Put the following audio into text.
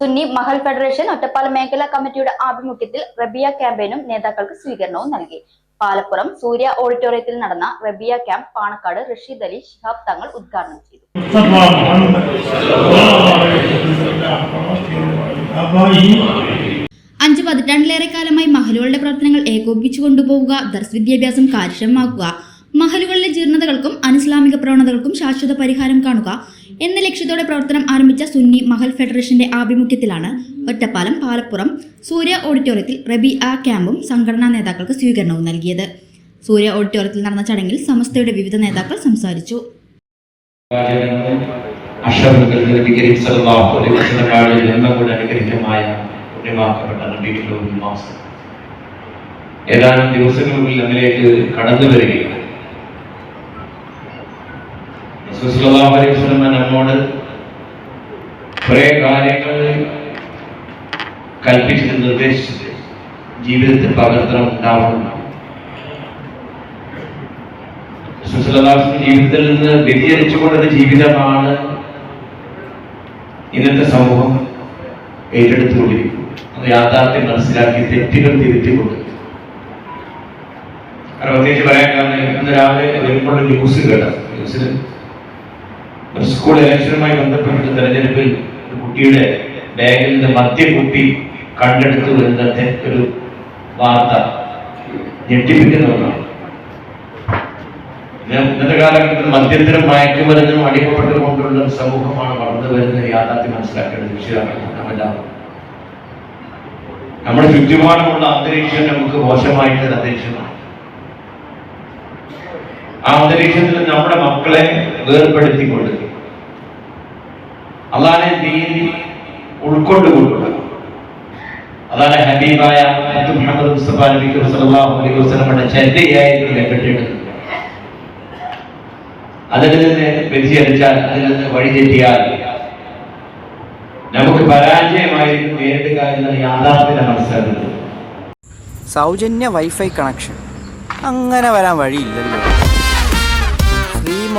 Sunni Mahal federation Ottapalam മേഖലാ കമ്മിറ്റിയുടെ ആഭിമുഖ്യത്തിൽ റബിയ ക്യാമ്പയിനും നേതാക്കൾക്ക് സ്വീകരണവും നൽകി. പാലപ്പുറം സൂര്യ ഓഡിറ്റോറിയത്തിൽ നടന്ന റബിയ ക്യാമ്പ് പാണക്കാട് റഷീദ് അലി ഷിഹാബ് തങ്ങൾ ഉദ്ഘാടനം ചെയ്തു. അഞ്ച് പതിറ്റാണ്ടിലേറെ കാലമായി മഹലുകളുടെ പ്രവർത്തനങ്ങൾ ഏകോപിപ്പിച്ചു കൊണ്ടുപോവുക ദർസ് വിദ്യാഭ്യാസം കാര്യക്ഷമമാക്കുക മഹലുകളിലെ ജീർണതകൾക്കും അനിസ്ലാമിക പ്രവണതകൾക്കും ശാശ്വത പരിഹാരം കാണുക എന്ന ലക്ഷ്യത്തോടെ പ്രവർത്തനം ആരംഭിച്ച സുന്നി മഹൽ ഫെഡറേഷന്റെ ആഭിമുഖ്യത്തിലാണ് ഒറ്റപ്പാലം പാലപ്പുറം സൂര്യ ഓഡിറ്റോറിയത്തിൽ റബി ആ ക്യാമ്പും സംഘടനാ നേതാക്കൾക്ക് സ്വീകരണവും നൽകിയത്. സൂര്യ ഓഡിറ്റോറിയത്തിൽ നടന്ന ചടങ്ങിൽ സമസ്തയുടെ വിവിധ നേതാക്കൾ സംസാരിച്ചു. ഏതാനും ദിവസങ്ങൾക്കുള്ളിൽ നമ്മിലേക്ക് കടന്നു വരികയാണ് വസല്ലമ നമ്മോട് കുറേ കാര്യങ്ങൾ കൽപ്പിച്ചിട്ട് നിർദ്ദേശിച്ചത് ജീവിതത്തിൽ പകർത്തണം ഉണ്ടാവണം സുസലദാസിന്റെ ജീവിതത്തിൽ നിന്ന് വ്യതിചരിച്ചുകൊണ്ടൊരു ജീവിതമാണ് ഇന്നത്തെ സമൂഹം ഏറ്റെടുത്തുകൊണ്ടിരിക്കുന്നത്. അത് യാഥാർത്ഥ്യം മനസ്സിലാക്കി തെറ്റുകൾ തിരുത്തിക്കൊണ്ട്. പ്രത്യേകിച്ച് പറയാൻ കാരണം ഇന്ന് രാവിലെ വരുമ്പോൾ ന്യൂസ് കേട്ടത് ന്യൂസിൽ സ്കൂൾ ഇലക്ഷനുമായി ബന്ധപ്പെട്ട് തെരഞ്ഞെടുപ്പിൽ ഒരു കുട്ടിയുടെ ബാഗിൽ നിന്ന് മദ്യക്കുപ്പി കണ്ടെടുത്തു എന്ന തെ- ഒരു വാർത്ത ഞെട്ടിപ്പിക്കുന്ന ഒന്നാണ്. ഇന്ന് ഇന്നത്തെ കാലഘട്ടത്തിൽ മദ്യത്തിനും മയക്കുമരുന്നിനും അടിമപ്പെട്ടുകൊണ്ടുള്ള സമൂഹമാണ് വളർന്നു വരുന്ന യാഥാർത്ഥ്യം മനസ്സിലാക്കേണ്ടത് രക്ഷിതാക്കൾ നമ്മുടെ ചുറ്റുപാടുമുള്ള അന്തരീക്ഷം നമുക്ക് മോശമായിട്ടുള്ള അന്തരീക്ഷമാണ്. ആ അന്തരീക്ഷത്തിൽ നമ്മുടെ മക്കളെ വേർപ്പെടുത്തിക്കൊണ്ട് അള്ളാനെ നീതി ഉൾക്കൊണ്ടുകൊണ്ടുള്ള അതാണ് ഹബീബായ മുഹമ്മദ് മുസ്തഫ അതിൽ നിന്ന് വ്യതിചരിച്ചാൽ അതിൽ നിന്ന് വഴിതെറ്റിയാൽ നമുക്ക് പരാജയമായിരുന്നു നേരിടുക എന്ന യാഥാർത്ഥ്യം മനസ്സിലാക്കുന്നത്. സൗജന്യ വൈഫൈ കണക്ഷൻ. അങ്ങനെ വരാൻ വഴിയില്ലല്ലോ.